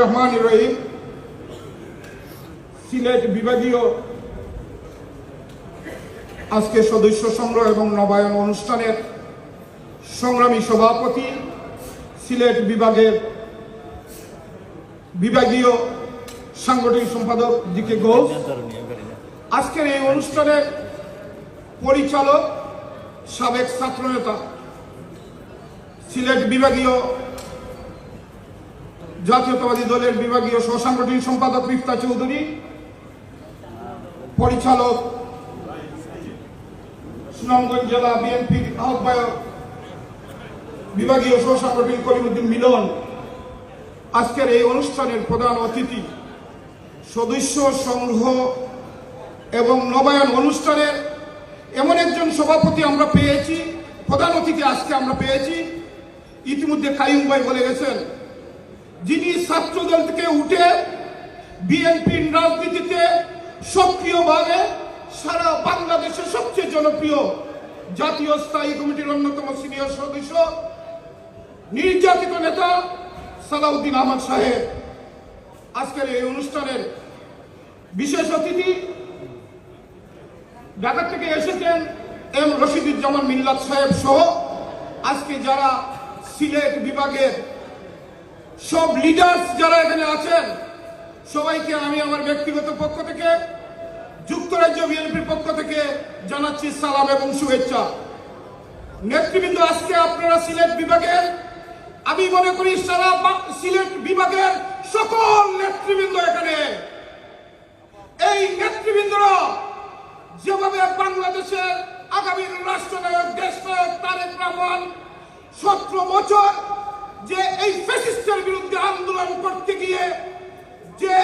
রহমান রহিম। সিলেট বিভাগীয় আজকে সদস্য সংগ্রহ এবং নবায়ন অনুষ্ঠানের সংগ্রামী সভাপতি সিলেট বিভাগের বিভাগীয় সাংগঠনিক সম্পাদক জিকে ঘোষ। আজকের এই অনুষ্ঠানের পরিচালক সাবেক ছাত্রনেতা সিলেট বিভাগীয় জাতীয়তাবাদী দলের বিভাগীয় সহসাংগঠনিক সম্পাদক মিফতা চৌধুরী, পরিচালক সুনামগঞ্জ জেলা বিএনপির আহ্বায়ক বিভাগীয় সহসাংগঠনিক করিমুদ্দিন মিলন। আজকের এই অনুষ্ঠানের প্রধান অতিথি সদস্য সংগ্রহ এবং নবায়ন অনুষ্ঠানের এমন একজন সভাপতি আমরা পেয়েছি, প্রধান অতিথি আজকে আমরা পেয়েছি। ইতিমধ্যে কায়ুম ভাই বলে গেছেন যিনি ছাত্রদল থেকে উঠে বিএনপির রাজনীতিতে সক্রিয়ভাবে সারা বাংলাদেশের সবচেয়ে জনপ্রিয় জাতীয় স্থায়ী কমিটির অন্যতম সিনিয়র সদস্য, নির্যাতিত নেতা সালাউদ্দিন আহমদ সাহেব। আজকের এই অনুষ্ঠানের বিশেষ অতিথি ঢাকা থেকে এসেছেন এম রশিদুজ্জামান মিল্লাত সাহেব সহ। আজকে যারা সিলেট বিভাগের সব লিডার্স যারা এখানে আছেন, সবাইকে আমি আমার ব্যক্তিগত পক্ষ থেকে, যুক্তরাজ্য বিএনপির পক্ষ থেকে জানাচ্ছি সালাম এবং শুভেচ্ছা। নেতৃবৃন্দ, আজকে আপনারা সিলেট বিভাগের, আমি মনে করি সারা সিলেট বিভাগের সকল নেতৃবৃন্দ এখানে। এই নেতৃবৃন্দরা যেভাবে বাংলাদেশের আগামী রাষ্ট্রনায়ক, দেশনায়ক তারেক রহমান, সতেরো বছর যে এই করতে গিয়ে যে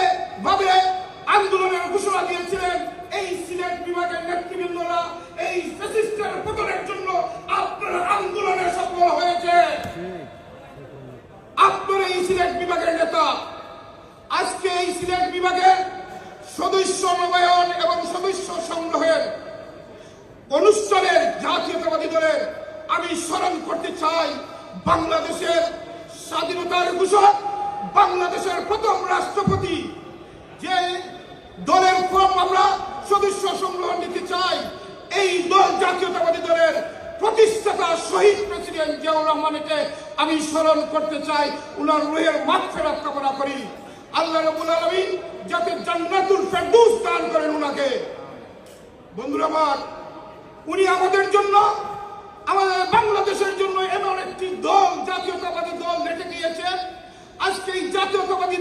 ভাবে আন্দোলনের ঘোষণা দিয়েছিলেন, এই সিলেট বিভাগের নেতৃবৃন্দরা, এই ফ্যাসিস্টের পতনের জন্য আপনার আন্দোলনে সফল হয়েছে। আপনারা এই সিলেট বিভাগের নেতা, আজকে এই সিলেট বিভাগের সদস্য নবায়ন এবং সদস্য সংগ্রহের অনুষ্ঠানের জাতীয়তাবাদী দলের আমি স্মরণ করতে চাই বাংলাদেশের স্বাধীনতার ঘোষক বাংলাদেশের প্রথম রাষ্ট্রপতি, যে দলের ফর্ম আমরা সদস্য সংগ্রহ নিতে চাই, এই দল জাতীয়তাবাদী দলের প্রতিষ্ঠাতা শহীদ প্রেসিডেন্ট জিয়াউর রহমানকে আমি স্মরণ করতে চাই, উনার রুহের মাগফিরাত কামনা করি। আল্লাহ রাব্বুল আলামিন যাতে জান্নাতুল ফেরদৌস দান করেন উনাকে। বন্ধুরা আমার, উনি আমাদের জন্য, আমাদের বাংলাদেশের জন্য এমন একটি দল, জাতীয়তাবাদী দল রেখে গিয়েছেন এই জাতীয়তাবাদী